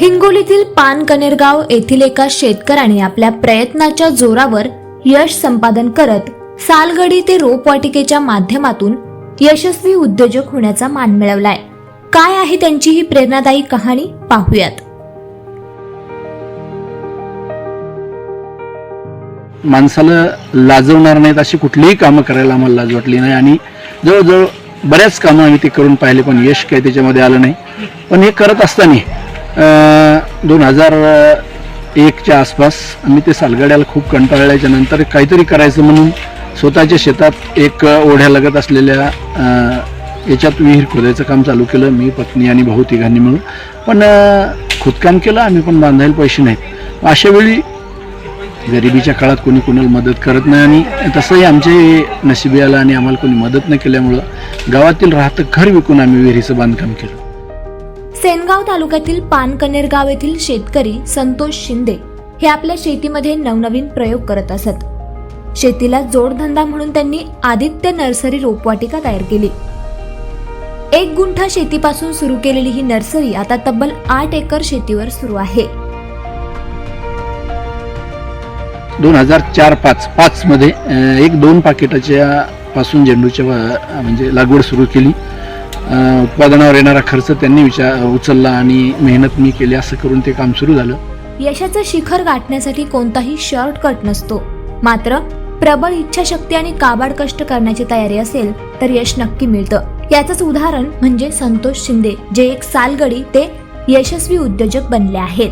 हिंगोलीतील पानकनेरगाव येथील एका शेतकऱ्याने आपल्या प्रयत्नाच्या जोरावर यश संपादन करत सालगडी ते रोपवाटिकेच्या माध्यमातून यशस्वी उद्योजक होण्याचा मान मिळवलाय. काय आहे त्यांची ही प्रेरणादायी कहाणी? पाहूयात. माणसाला लाजवणार नाहीत अशी कुठलीही कामं करायला आम्हाला लाज वाटली नाही आणि जवळजवळ बऱ्याच कामं आम्ही ते करून पाहिले पण यश काही त्याच्यामध्ये आलं नाही. पण हे करत असताना दोन हजार एकच्या आसपास आम्ही ते सालगड्याला खूप कंटाळल्याच्या नंतर काहीतरी करायचं म्हणून स्वतःच्या शेतात एक ओढ्या लगत असलेल्या याच्यात विहीर खोदायचं काम चालू केलं मी पत्नी आणि भाऊ तिघांनी मिळून. पण खोदकाम केलं आम्ही पण बांधायला पैसे नाहीत. अशा वेळी गरिबीच्या काळात कोणी कोणाला मदत करत नाही आणि तसंही आमचे नशिबी आलं आणि आम्हाला कोणी मदत न केल्यामुळं गावातील राहतं घर विकून आम्ही विहिरीचं बांधकाम केलं. सेनगाव तालुक्यातील पानकनेरगाव येथील शेतकरी संतोष शिंदे हे आपल्या शेतीमध्ये नवनवीन प्रयोग करत असत. शेतीला जोडधंदा म्हणून त्यांनी आदित्य नर्सरी रोपवाटिका तयार केली. एक गुंठा शेतीपासून सुरू केलेली ही नर्सरी आता तब्बल आठ एकर शेतीवर सुरू आहे. दोन हजार चार पाच पाचमध्ये अं, एक दोन पाकिटाच्या पासून झेंडूच्या वा- म्हणजे लागवड सुरू केली. उत्पादनावर येणारा खर्च त्यांनी विचार उचलला आणि मेहनत मी केली असं करून ते काम सुरू झालं. यशाचं शिखर गाठण्यासाठी कोणताही शॉर्टकट नसतो. मात्र प्रबळ इच्छाशक्ती आणि काबाड कष्ट करण्याची तयारी असेल तर यश नक्की मिळतं. याचंच उदाहरण म्हणजे संतोष शिंदे जे एक सालगडी ते यशस्वी उद्योजक बनले आहेत.